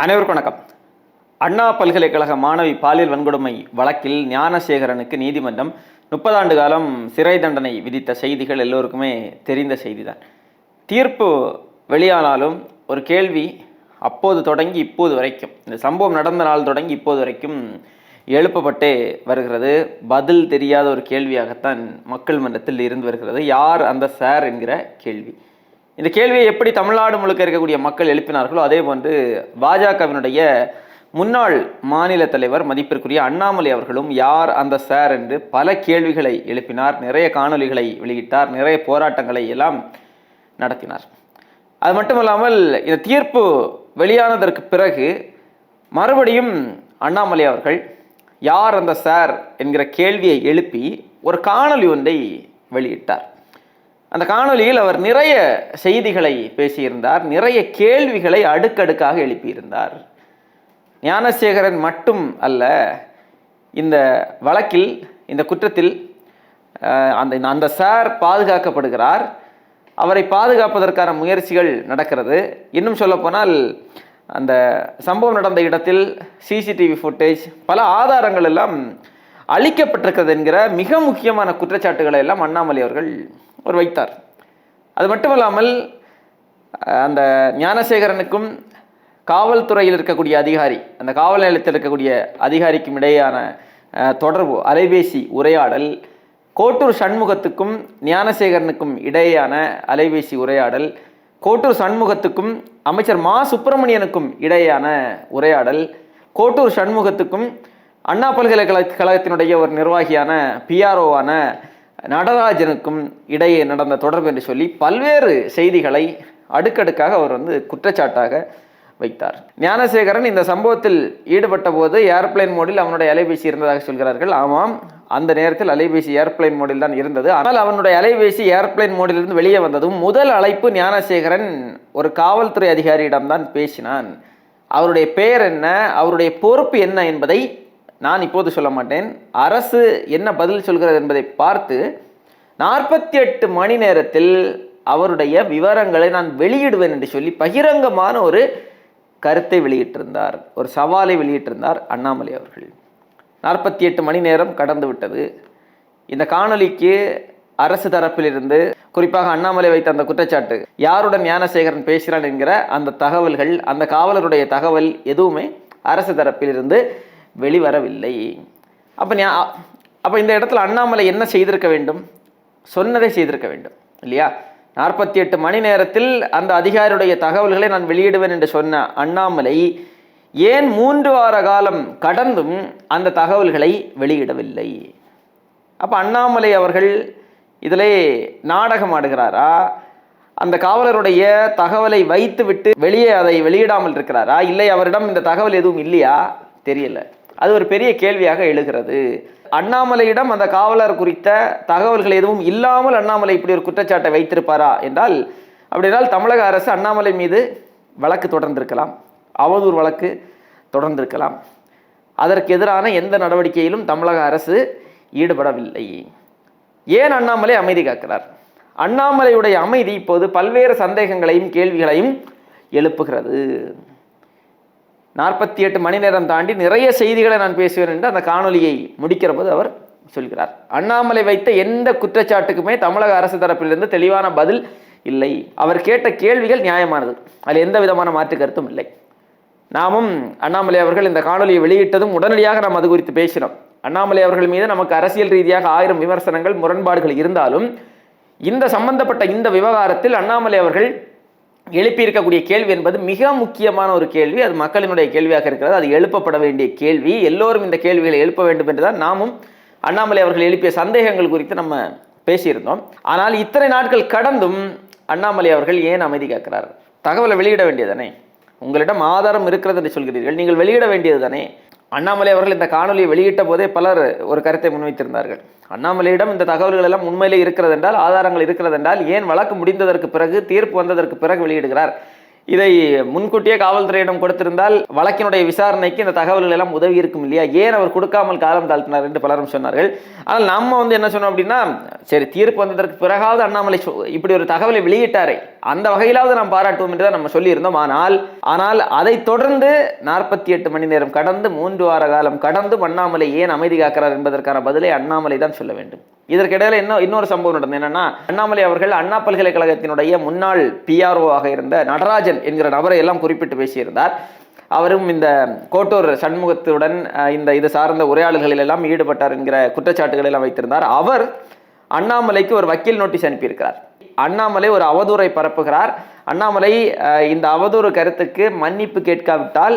அனைவருக்கும் வணக்கம். அண்ணா பல்கலைக்கழக மாணவி பாலியல் வன்கொடுமை வழக்கில் ஞானசேகரனுக்கு நீதிமன்றம் முப்பதாண்டு காலம் சிறை தண்டனை விதித்த செய்திகள் எல்லோருக்குமே தெரிந்த செய்திதான். தீர்ப்பு வெளியானாலும் ஒரு கேள்வி அப்போது தொடங்கி இப்போது வரைக்கும் இந்த சம்பவம் நடந்த நாள் தொடங்கி இப்போது வரைக்கும் எழுப்பப்பட்டே வருகிறது. பதில் தெரியாத ஒரு கேள்வியாகத்தான் மக்கள் மன்றத்தில் இருந்து வருகிறது. யார் அந்த சார் என்கிற கேள்வி. இந்த கேள்வியை எப்படி தமிழ்நாடு முழுக்க இருக்கக்கூடிய மக்கள் எழுப்பினார்களோ அதே போன்று பாஜகவினுடைய முன்னாள் மாநில தலைவர் மதிப்பிற்குரிய அண்ணாமலை அவர்களும் யார் அந்த சார் என்று பல கேள்விகளை எழுப்பினார் நிறைய காணொளிகளை வெளியிட்டார் நிறைய போராட்டங்களை எல்லாம் நடத்தினார். அது மட்டும் இல்லாமல் இந்த தீர்ப்பு வெளியானதற்கு பிறகு மறுபடியும் அண்ணாமலை அவர்கள் யார் அந்த சார் என்கிற கேள்வியை எழுப்பி ஒரு காணொளி ஒன்றை வெளியிட்டார். அந்த காணொலியில் அவர் நிறைய செய்திகளை பேசியிருந்தார் நிறைய கேள்விகளை அடுக்கடுக்காக எழுப்பியிருந்தார். ஞானசேகரன் மட்டும் அல்ல இந்த வழக்கில் இந்த குற்றத்தில் அந்த அந்த சார் பாதுகாக்கப்படுகிறார். அவரை பாதுகாப்பதற்கான முயற்சிகள் நடக்கிறது. இன்னும் சொல்லப்போனால் அந்த சம்பவம் நடந்த இடத்தில் சிசிடிவி ஃபுட்டேஜ் பல ஆதாரங்கள் எல்லாம் அழிக்கப்பட்டிருக்கிறது என்கிற மிக முக்கியமான குற்றச்சாட்டுகளை எல்லாம் அண்ணாமலை அவர்கள் அவர் வைத்தார். அது மட்டுமல்லாமல் இல்லாமல் அந்த ஞானசேகரனுக்கும் காவல்துறையில் இருக்கக்கூடிய அதிகாரி அந்த காவல் நிலையத்தில் இருக்கக்கூடிய அதிகாரிக்கும் இடையேயான தொடர்பு அலைபேசி உரையாடல் கோட்டூர் சண்முகத்துக்கும் ஞானசேகரனுக்கும் இடையேயான அலைபேசி உரையாடல் கோட்டூர் சண்முகத்துக்கும் அமைச்சர் மா. சுப்பிரமணியனுக்கும் இடையேயான உரையாடல் கோட்டூர் சண்முகத்துக்கும் அண்ணா பல்கலைக்கழக கழகத்தினுடைய ஒரு நிர்வாகியான பிஆர்ஓவான நடராஜனுக்கும் இடையே நடந்த தொடர்பு என்று சொல்லி பல்வேறு செய்திகளை அடுக்கடுக்காக அவர் வந்து குற்றச்சாட்டாக வைத்தார். ஞானசேகரன் இந்த சம்பவத்தில் ஈடுபட்ட போது ஏர்பிளைன் மோடில் அவனுடைய அலைபேசி இருந்ததாக சொல்கிறார்கள். ஆமாம் அந்த நேரத்தில் அலைபேசி ஏர்பிளைன் மோடில் தான் இருந்தது. ஆனால் அவனுடைய அலைபேசி ஏர்பிளைன் மோடிலிருந்து வெளியே வந்ததும் முதல் அழைப்பு ஞானசேகரன் ஒரு காவல்துறை அதிகாரியிடம்தான் பேசினான். அவருடைய பெயர் என்ன அவருடைய பொறுப்பு என்ன என்பதை நான் இப்போது சொல்ல மாட்டேன். அரசு என்ன பதில் சொல்கிறது என்பதை பார்த்து நாற்பத்தி எட்டு மணி நேரத்தில் அவருடைய விவரங்களை நான் வெளியிடுவேன் என்று சொல்லி பகிரங்கமான ஒரு கருத்தை வெளியிட்டிருந்தார் ஒரு சவாலை வெளியிட்டிருந்தார் அண்ணாமலை அவர்கள். நாற்பத்தி எட்டு மணி நேரம் கடந்து விட்டது. இந்த காணொளிக்கு அரசு தரப்பிலிருந்து குறிப்பாக அண்ணாமலை வைத்த அந்த குற்றச்சாட்டு யாருடன் ஞானசேகரன் பேசுகிறான் என்கிற அந்த தகவல்கள் அந்த காவலருடைய தகவல் எதுவுமே அரசு தரப்பிலிருந்து வெளிவரவில்லை. அப்போ அப்போ இந்த இடத்துல அண்ணாமலை என்ன செய்திருக்க வேண்டும்? சொன்னதை செய்திருக்க வேண்டும் இல்லையா? நாற்பத்தி எட்டு மணி நேரத்தில் அந்த அதிகாரியுடைய தகவல்களை நான் வெளியிடுவேன் என்று சொன்ன அண்ணாமலை ஏன் மூன்று வார காலம் கடந்தும் அந்த தகவல்களை வெளியிடவில்லை? அப்போ அண்ணாமலை அவர்கள் இதிலே நாடகம் ஆடுகிறாரா? அந்த காவலருடைய தகவலை வைத்துவிட்டு வெளியே அதை வெளியிடாமல் இருக்கிறாரா? இல்லை அவரிடம் இந்த தகவல் எதுவும் இல்லையா? தெரியல. அது ஒரு பெரிய கேள்வியாக எழுகிறது. அண்ணாமலையிடம் அந்த காவலர் குறித்த தகவல்கள் எதுவும் இல்லாமல் அண்ணாமலை இப்படி ஒரு குற்றச்சாட்டை வைத்திருப்பாரா என்றால் அப்படினால் தமிழக அரசு அண்ணாமலை மீது வழக்கு தொடர்ந்திருக்கலாம். அவதூறு வழக்கு தொடர்ந்திருக்கலாம். அதற்கு எதிரான எந்த நடவடிக்கையிலும் தமிழக அரசு ஈடுபடவில்லை. ஏன் அண்ணாமலை அமைதி காக்கிறார்? அண்ணாமலையுடைய அமைதி இப்போது பல்வேறு சந்தேகங்களையும் கேள்விகளையும் எழுப்புகிறது. நாற்பத்தி எட்டு மணி நேரம் தாண்டி நிறைய செய்திகளை நான் பேசுவேன் என்று அந்த காணொலியை முடிக்கிற போது அவர் சொல்கிறார். அண்ணாமலை வைத்த எந்த குற்றச்சாட்டுக்குமே தமிழக அரசு தரப்பிலிருந்து தெளிவான பதில் இல்லை. அவர் கேட்ட கேள்விகள் நியாயமானது. அதில் எந்த விதமான மாற்று கருத்தும் இல்லை. நாமும் அண்ணாமலை அவர்கள் இந்த காணொலியை வெளியிட்டதும் உடனடியாக நாம் அது குறித்து பேசினோம். அண்ணாமலை அவர்கள் மீது நமக்கு அரசியல் ரீதியாக ஆயிரம் விமர்சனங்கள் முரண்பாடுகள் இருந்தாலும் இந்த சம்பந்தப்பட்ட இந்த விவகாரத்தில் அண்ணாமலை அவர்கள் எழுப்பியிருக்கக்கூடிய கேள்வி என்பது மிக முக்கியமான ஒரு கேள்வி. அது மக்களினுடைய கேள்வியாக இருக்கிறது. அது எழுப்பப்பட வேண்டிய கேள்வி. எல்லோரும் இந்த கேள்விகளை எழுப்ப வேண்டும் என்றுதான் நாமும் அண்ணாமலை அவர்கள் எழுப்பிய சந்தேகங்கள் குறித்து நம்ம பேசியிருந்தோம். ஆனால் இத்தனை நாட்கள் கடந்தும் அண்ணாமலை அவர்கள் ஏன் அமைதி காக்கிறார் தகவலை வெளியிட வேண்டியதானே உங்களிடம் ஆதாரம் இருக்கிறது என்று சொல்கிறீர்கள். நீங்கள் வெளியிட வேண்டியது தானே? அண்ணாமலை அவர்கள் இந்த காணொலியை வெளியிட்ட போதே பலர் ஒரு கருத்தை முன்வைத்திருந்தார்கள். அண்ணாமலையிடம் இந்த தகவல்கள் எல்லாம் உண்மையிலே இருக்கிறது என்றால் ஆதாரங்கள் இருக்கிறது என்றால் ஏன் வழக்கு முடிந்ததற்கு பிறகு தீர்ப்பு வந்ததற்கு பிறகு வெளியிடுகிறார். இதை முன்கூட்டியே காவல்துறையிடம் கொடுத்திருந்தால் வழக்கினுடைய விசாரணைக்கு இந்த தகவல்கள் எல்லாம் உதவி இருக்கும் இல்லையா? ஏன் அவர் கொடுக்காமல் காலம் தாழ்த்தினார் என்று பலரும் சொன்னார்கள். ஆனால் நம்ம வந்து என்ன சொன்னோம் அப்படின்னா சரி தீர்ப்பு வந்ததற்கு பிறகாவது அண்ணாமலை இப்படி ஒரு தகவலை வெளியிட்டாரே அந்த வகையிலாவது நாம் பாராட்டுவோம் என்று தான் நம்ம சொல்லியிருந்தோம். ஆனால் ஆனால் அதைத் தொடர்ந்து நாற்பத்தி எட்டு மணி நேரம் கடந்து மூன்று வார காலம் கடந்து அண்ணாமலை ஏன் அமைதி காக்கிறார் என்பதற்கான பதிலை அண்ணாமலை தான் சொல்ல வேண்டும். இதற்கிடையில இன்னும் இன்னொரு சம்பவம் நடந்தது. என்னன்னா அண்ணாமலை அவர்கள் அண்ணா பல்கலைக்கழகத்தினுடைய முன்னாள் பிஆர்ஓ ஆக இருந்த நடராஜன் என்கிற நபரை எல்லாம் குறிப்பிட்டு பேசியிருந்தார். அவரும் இந்த கோட்டூர் சண்முகத்துடன் இந்த இது சார்ந்த உரையாடல்களில் எல்லாம் ஈடுபட்டார் என்கிற குற்றச்சாட்டுகளை எல்லாம் வைத்திருந்தார். அவர் அண்ணாமலைக்கு ஒரு வக்கீல் நோட்டீஸ் அனுப்பியிருக்கிறார். அண்ணாமலை ஒரு அவதூறை பரப்புகிறார். அண்ணாமலை இந்த அவதூறு கருத்துக்கு மன்னிப்பு கேட்காவிட்டால்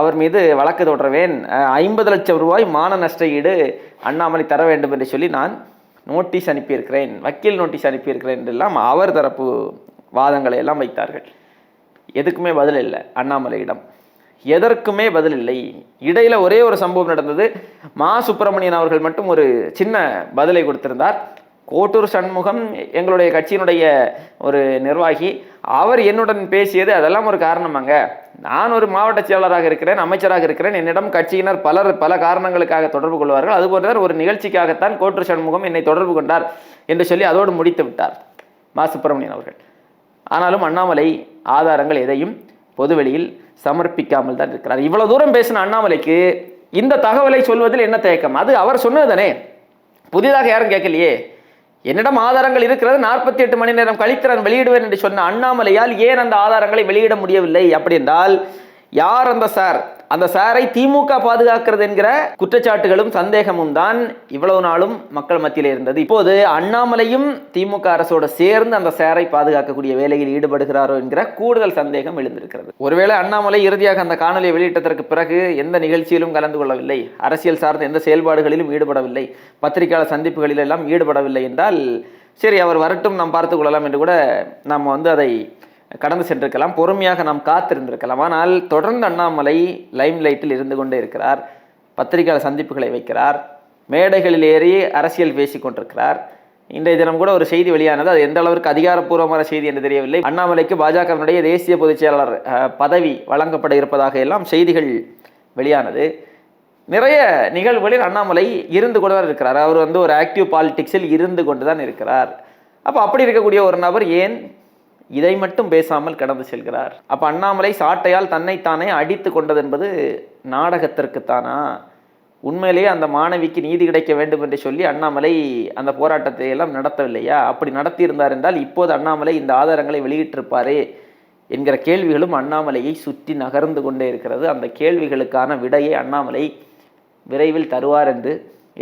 அவர் மீது வழக்கு தொடர்வேன். ஐம்பது லட்சம் ரூபாய் மான நஷ்ட ஈடு அண்ணாமலை தர வேண்டும் என்று சொல்லி நான் நோட்டீஸ் அனுப்பியிருக்கிறேன் வக்கீல் நோட்டீஸ் அனுப்பியிருக்கிறேன் என்றெல்லாம் அவர் தரப்பு வாதங்களை எல்லாம் வைத்தார்கள். எதுக்குமே பதில் இல்லை அண்ணாமலையிடம். எதற்குமே பதில் இல்லை. இடையில ஒரே ஒரு சம்பவம் நடந்தது. மா. சுப்பிரமணியன் அவர்கள் மட்டும் ஒரு சின்ன பதிலை கொடுத்திருந்தார். கோட்டூர் சண்முகம் எங்களுடைய கட்சியினுடைய ஒரு நிர்வாகி அவர் என்னுடன் பேசியது அதெல்லாம் ஒரு காரணமாங்க. நான் ஒரு மாவட்ட செயலாளராக இருக்கிறேன் அமைச்சராக இருக்கிறேன். என்னிடம் கட்சியினர் பலர் பல காரணங்களுக்காக தொடர்பு கொள்வார்கள். அதுபோன்ற ஒரு நிகழ்ச்சிக்காகத்தான் கோற்று சண்முகம் என்னை தொடர்பு கொண்டார் என்று சொல்லி அதோடு முடித்து விட்டார் மா. சுப்பிரமணியன் அவர்கள். ஆனாலும் அண்ணாமலை ஆதாரங்கள் எதையும் பொதுவெளியில் சமர்ப்பிக்காமல் தான் இருக்கிறார். இவ்வளவு தூரம் பேசின அண்ணாமலைக்கு இந்த தகவலை சொல்வதில் என்ன தயக்கம்? அது அவர் சொன்னதுதானே? புதிதாக யாரும் கேட்கலையே? என்னிடம் ஆதாரங்கள் இருக்கிறது. நாற்பத்தி எட்டு மணி நேரம் கழித்து நான் வெளியிடுவேன் என்று சொன்ன அண்ணாமலையால் ஏன் அந்த ஆதாரங்களை வெளியிட முடியவில்லை? அப்படி என்றால் யார் அந்த சார்? அந்த சாரை திமுக பாதுகாக்கிறது என்கிற குற்றச்சாட்டுகளும் சந்தேகமும் தான் இவ்வளவு நாளும் மக்கள் மத்தியில் இருந்தது. இப்போது அண்ணாமலையும் திமுக அரசோடு சேர்ந்து அந்த சாரை பாதுகாக்கக்கூடிய வேலையில் ஈடுபடுகிறாரோ என்கிற கூடுதல் சந்தேகம் எழுந்திருக்கிறது. ஒருவேளை அண்ணாமலை இறுதியாக அந்த காணொலியை வெளியிட்டதற்கு பிறகு எந்த நிகழ்ச்சியிலும் கலந்து கொள்ளவில்லை. அரசியல் சார்ந்த எந்த செயல்பாடுகளிலும் ஈடுபடவில்லை. பத்திரிகையாளர் சந்திப்புகளில் எல்லாம் ஈடுபடவில்லை என்றால் சரி அவர் வரட்டும் நாம் பார்த்து கொள்ளலாம் என்று கூட நாம் வந்து அதை கடந்து சென்றிருக்கலாம். பொறுமையாக நாம் காத்திருந்திருக்கலாம். ஆனால் தொடர்ந்து அண்ணாமலை லைம் லைட்டில் இருந்து கொண்டே இருக்கிறார். பத்திரிகையாளர் சந்திப்புகளை வைக்கிறார். மேடைகளில் ஏறி அரசியல் பேசிக் கொண்டிருக்கிறார். இன்றைய தினம் கூட ஒரு செய்தி வெளியானது. அது எந்த அளவிற்கு அதிகாரப்பூர்வமான செய்தி என்று தெரியவில்லை. அண்ணாமலைக்கு பாஜகவினுடைய தேசிய பொதுச் செயலாளர் பதவி வழங்கப்பட இருப்பதாக எல்லாம் செய்திகள் வெளியானது. நிறைய நிகழ்வுகளில் அண்ணாமலை இருந்து கொண்டு தான் இருக்கிறார். அவர் வந்து ஒரு ஆக்டிவ் பாலிடிக்ஸில் இருந்து கொண்டு தான் இருக்கிறார். அப்போ அப்படி இருக்கக்கூடிய ஒரு நபர் ஏன் இதை மட்டும் பேசாமல் கடந்து செல்கிறார். அப்போ அண்ணாமலை சாட்டையால் தன்னைத்தானே அடித்து கொண்டது என்பது நாடகத்திற்குத்தானா? உண்மையிலேயே அந்த மாணவிக்கு நீதி கிடைக்க வேண்டும் என்று சொல்லி அண்ணாமலை அந்த போராட்டத்தை எல்லாம் நடத்தவில்லையா? அப்படி நடத்தியிருந்தார் என்றால் இப்போது அண்ணாமலை இந்த ஆதாரங்களை வெளியிட்டிருப்பாரே என்கிற கேள்விகளும் அண்ணாமலையை சுற்றி நகர்ந்து கொண்டே இருக்கிறது. அந்த கேள்விகளுக்கான விடையை அண்ணாமலை விரைவில் தருவார் என்று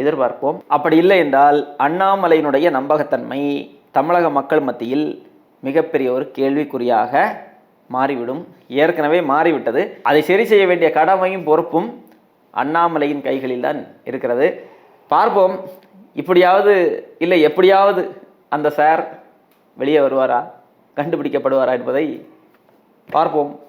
எதிர்பார்ப்போம். அப்படி இல்லை என்றால் அண்ணாமலையினுடைய நம்பகத்தன்மை தமிழக மக்கள் மத்தியில் மிகப்பெரிய ஒரு கேள்விக்குறியாக மாறிவிடும். ஏற்கனவே மாறிவிட்டது. அதை சரி செய்ய வேண்டிய கடமையும் பொறுப்பும் அண்ணாமலையின் கைகளில் தான் இருக்கிறது. பார்ப்போம். இப்படியாவது இல்லை எப்படியாவது அந்த சார் வெளியே வருவாரா? கண்டுபிடிக்கப்படுவாரா என்பதை பார்ப்போம்.